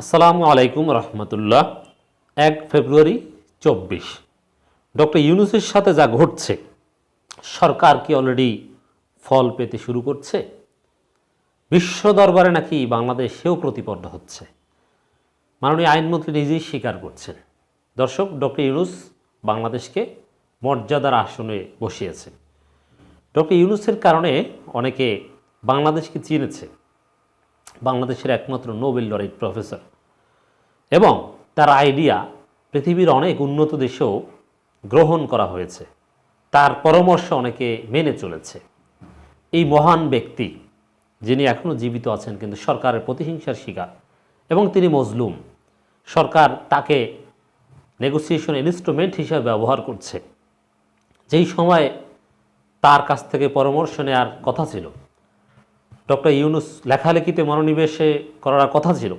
আসসালামু আলাইকুম রহমতুল্লাহ। এক ফেব্রুয়ারি চব্বিশ। ডক্টর ইউনুসের সাথে যা ঘটছে, সরকার কি অলরেডি ফল পেতে শুরু করছে? বিশ্ব দরবারে নাকি বাংলাদেশ সেও প্রতিপন্ন হচ্ছে? মাননীয় আইনমন্ত্রী নিজেই স্বীকার করছেন। দর্শক, ডক্টর ইউনুস বাংলাদেশকে মর্যাদার আসনে বসিয়েছে। ডক্টর ইউনুসের কারণে অনেকে বাংলাদেশকে চিনেছে। বাংলাদেশের একমাত্র নোবেল লরিড প্রফেসর। এবং তার আইডিয়া পৃথিবীর অনেক উন্নত দেশেও গ্রহণ করা হয়েছে। তার পরামর্শ অনেকে মেনে চলেছে। এই মহান ব্যক্তি, যিনি এখনও জীবিত আছেন কিন্তু সরকারের প্রতিহিংসার শিকার এবং তিনি মজলুম, সরকার তাকে নেগোসিয়েশন ইনস্ট্রুমেন্ট হিসেবে ব্যবহার করছে। যেই সময় তার কাছ থেকে পরামর্শ নেওয়ার কথা ছিল ডক্টর ইউনুস লেখালেখিতে মনোনিবেশে করার কথা ছিল।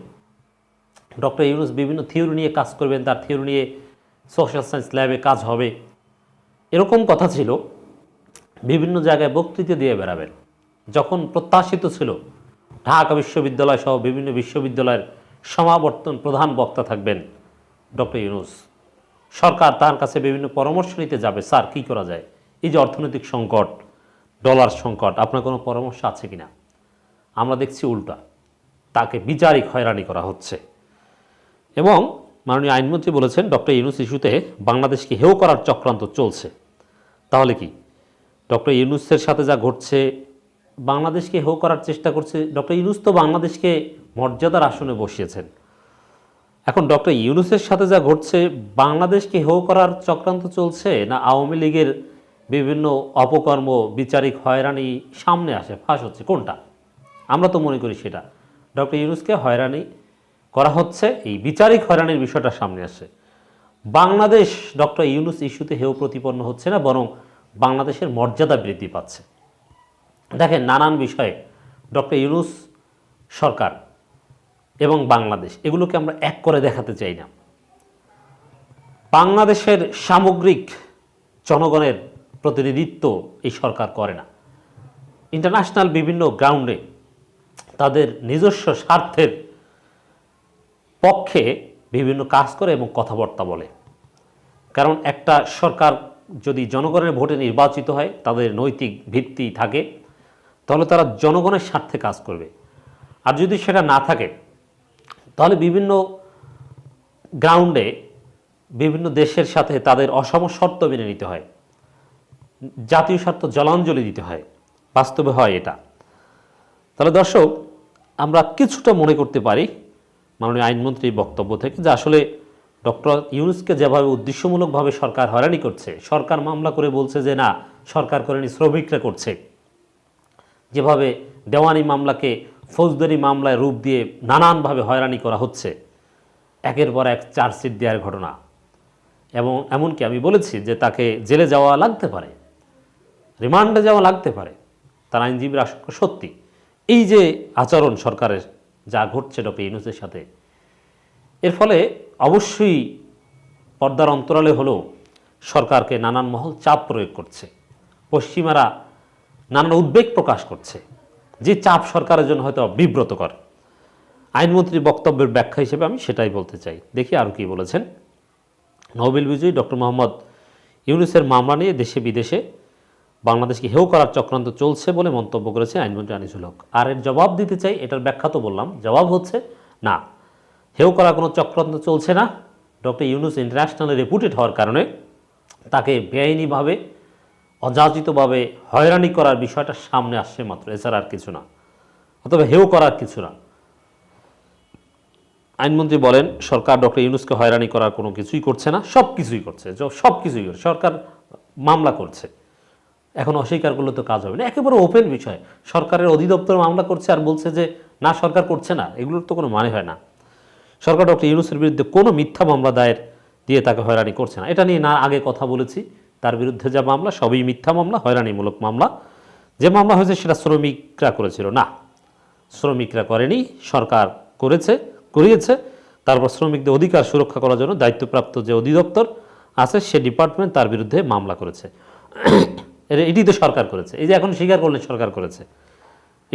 ডক্টর ইউনুস বিভিন্ন থিওরি নিয়ে কাজ করবেন, তার থিওরি নিয়ে সোশ্যাল সায়েন্স ল্যাবে কাজ হবে। এরকম কথা ছিল, বিভিন্ন জায়গায় বক্তৃতা দিয়ে বেড়াবেন। যখন প্রত্যাশিত ছিল, ঢাকা বিশ্ববিদ্যালয় সহ বিভিন্ন বিশ্ববিদ্যালয়ের সমাবর্তন প্রধান বক্তা থাকবেন ডক্টর ইউনুস। সরকার তার কাছে বিভিন্ন পরামর্শ নিতে যাবে। স্যার, কী করা যায়? এই যে অর্থনৈতিক সংকট, ডলার সংকট, আপনার কোনো পরামর্শ আছে কিনা? আমরা দেখছি উল্টা। তাকে বিচারিক হয়রানি করা হচ্ছে। এবং মাননীয় আইনমন্ত্রী বলেছেন, ডক্টর ইউনুস ইস্যুতে বাংলাদেশকে হেও করার চক্রান্ত চলছে। তাহলে কি? ডক্টর ইউনুসের সাথে যা ঘটছে, বাংলাদেশকে হেও করার চেষ্টা করছে, ডক্টর ইউনুস তো বাংলাদেশকে মর্যাদার আসনে বসিয়েছেন। এখন ডক্টর ইউনুসের সাথে যা ঘটছে, বাংলাদেশকে হেও করার চক্রান্ত চলছে না আওয়ামী লীগের বিভিন্ন অপকর্ম, বিচারিক হয়রানি সামনে আসে, ফাঁস হচ্ছে, কোনটা? আমরা তো মনে করি সেটা। ডক্টর ইউনুসকে হয়রানি করা হচ্ছে, এই বিচারিক হয়রানির বিষয়টা সামনে আসে বাংলাদেশ ডক্টর ইউনুস ইস্যুতে হেও প্রতিপন্ন হচ্ছে না, বরং বাংলাদেশের মর্যাদা বৃদ্ধি পাচ্ছে। দেখেন, নানান বিষয়ে ডক্টর ইউনুস সরকার এবং বাংলাদেশ, এগুলোকে আমরা এক করে দেখাতে চাই না। বাংলাদেশের সামগ্রিক জনগণের প্রতিনিধিত্ব এই সরকার করে না। ইন্টারন্যাশনাল বিভিন্ন গ্রাউন্ডে তাদের নিজস্ব স্বার্থের পক্ষে বিভিন্ন কাজ করে এবং কথাবার্তা বলে। কারণ একটা সরকার যদি জনগণের ভোটে নির্বাচিত হয়, তাদের নৈতিক ভিত্তি থাকে, তাহলে তারা জনগণের স্বার্থে কাজ করবে। আর যদি সেটা না থাকে, তাহলে বিভিন্ন গ্রাউন্ডে বিভিন্ন দেশের সাথে তাদের অসম শর্ত মেনে নিতে হয়। জাতীয় স্বার্থ জলাঞ্জলি দিতে হয়। বাস্তবে হয় এটা। তাহলে দর্শক আমরা কিছুটা মনে করতে পারি মাননীয় আইনমন্ত্রীর বক্তব্য থেকে যে আসলে ডক্টর ইউনুসকে যেভাবে উদ্দেশ্যমূলকভাবে সরকার হয়রানি করছে, সরকার মামলা করে বলছে যে না, সরকার করেনি, শ্রমিকরা করছে। যেভাবে দেওয়ানি মামলাকে ফৌজদারি মামলায় রূপ দিয়ে নানানভাবে হয়রানি করা হচ্ছে, একের পর এক চার্জশিট দেওয়ার ঘটনা। এবং এমনকি আমি বলেছি যে তাকে জেলে যাওয়া লাগতে পারে, রিমান্ডে যাওয়া লাগতে পারে, তার আইনজীবীর আশঙ্কা সত্যি। এই যে আচরণ সরকারের যা ঘটছে ডক্টর ইউনুসের সাথে, এর ফলে অবশ্যই পর্দার অন্তরালে হলেও সরকারকে নানান মহল চাপ প্রয়োগ করছে। পশ্চিমারা নানান উদ্বেগ প্রকাশ করছে যে চাপ সরকারের জন্য হয়তো বিব্রতকর। আইনমন্ত্রীর বক্তব্যের ব্যাখ্যা হিসেবে আমি সেটাই বলতে চাই। দেখি আরও কি বলেছেন। নোবেল বিজয়ী ডক্টর মোহাম্মদ ইউনুসের মামলা নিয়ে দেশে বিদেশে বাংলাদেশকে হেউ করার চক্রান্ত চলছে বলে মন্তব্য করেছে আইনমন্ত্রী আনিসুল হক। আর এর জবাব দিতে চাই এটার ব্যাখ্যা তো বললাম, জবাব হচ্ছে না। হেউ করার কোনো চক্রান্ত চলছে না। ডক্টর ইউনুস ইন্টারন্যাশনালে রেপুটেড হওয়ার কারণে তাকে বেআইনিভাবে, অযাচিতভাবে হয়রানি করার বিষয়টা সামনে আসছে মাত্র, এছাড়া আর কিছু না। অথবা হেউ করার কিছু না। আইনমন্ত্রী বলেন, সরকার ডক্টর ইউনুসকে হয়রানি করার কোনো কিছুই করছে না সব কিছুই করছে সব কিছুই করছে। সরকার মামলা করছে। এখন অস্বীকার করলে তো কাজ হবে না। একেবারে ওপেন বিষয়। সরকারের অধিদপ্তর মামলা করছে আর বলছে যে, না, সরকার করছে না। এগুলোর তো কোনো মানে হয় না। সরকার ডক্টর ইউনুসের বিরুদ্ধে কোনো মিথ্যা মামলা দায়ের দিয়ে তাকে হয়রানি করছে না। এটা নিয়ে না আগে কথা বলেছি। তার বিরুদ্ধে যা মামলা, সবই মিথ্যা মামলা, হয়রানিমূলক মামলা। যে মামলা হয়েছে, সেটা শ্রমিকরা করেছিল। না, শ্রমিকরা করেনি। সরকার করেছে, করিয়েছে। তারপর শ্রমিকদের অধিকার সুরক্ষা করার জন্য দায়িত্বপ্রাপ্ত যে অধিদপ্তর আছে, সে ডিপার্টমেন্ট তার বিরুদ্ধে মামলা করেছে। এটি তো সরকার করেছে। এই যে এখন স্বীকার করলেন সরকার করেছে।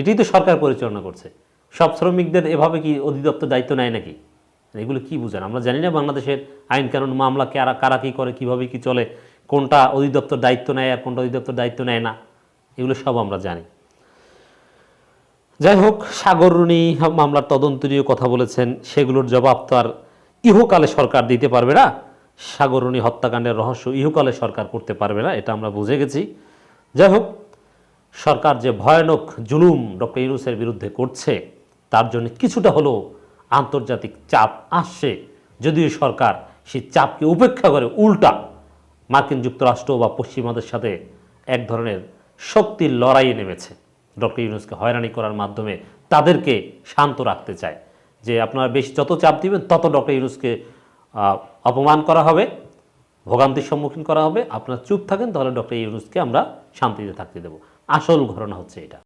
এটি তো সরকার পরিচালনা করছে। সব শ্রমিকদের এভাবে কি অধিদপ্তর দায়িত্ব নেয় নাকি? এগুলো কি বুঝেন? আমরা জানি না বাংলাদেশের আইন কানুন মামলা কারা কারা কী করে, কীভাবে কি চলে, কোনটা অধিদপ্তর দায়িত্ব নেয় আর কোনটা অধিদপ্তর দায়িত্ব নেয় না। এগুলো সব আমরা জানি। যাই হোক সাগররুনি মামলার তদন্ত নিয়ে কথা বলেছেন। সেগুলোর জবাব তো আর ইহকালে সরকার দিতে পারবে না। সাগররুনি হত্যাকাণ্ডের রহস্য ইহকালে সরকার করতে পারবে না, এটা আমরা বুঝে গেছি। যাই হোক সরকার যে ভয়ানক জুলুম ডক্টর ইউনুসের বিরুদ্ধে করছে, তার জন্য কিছুটা হলেও আন্তর্জাতিক চাপ আসছে। যদিও সরকার সেই চাপকে উপেক্ষা করে উল্টা মার্কিন যুক্তরাষ্ট্র বা পশ্চিমাদের সাথে এক ধরনের শক্তির লড়াইয়ে নেমেছে। ডক্টর ইউনুসকে হয়রানি করার মাধ্যমে তাদেরকে শান্ত রাখতে চায়। যে আপনারা বেশি যত চাপ দিবেন, তত ডক্টর ইউনুসকে অপমান করা হবে। ভোগান্তির সম্মুখীন করা হবে। আপনারা চুপ থাকেন, তাহলে ডক্টর ইউনুসকে আমরা শান্তিতে থাকতে দেবো। আসল ঘটনা হচ্ছে এটা।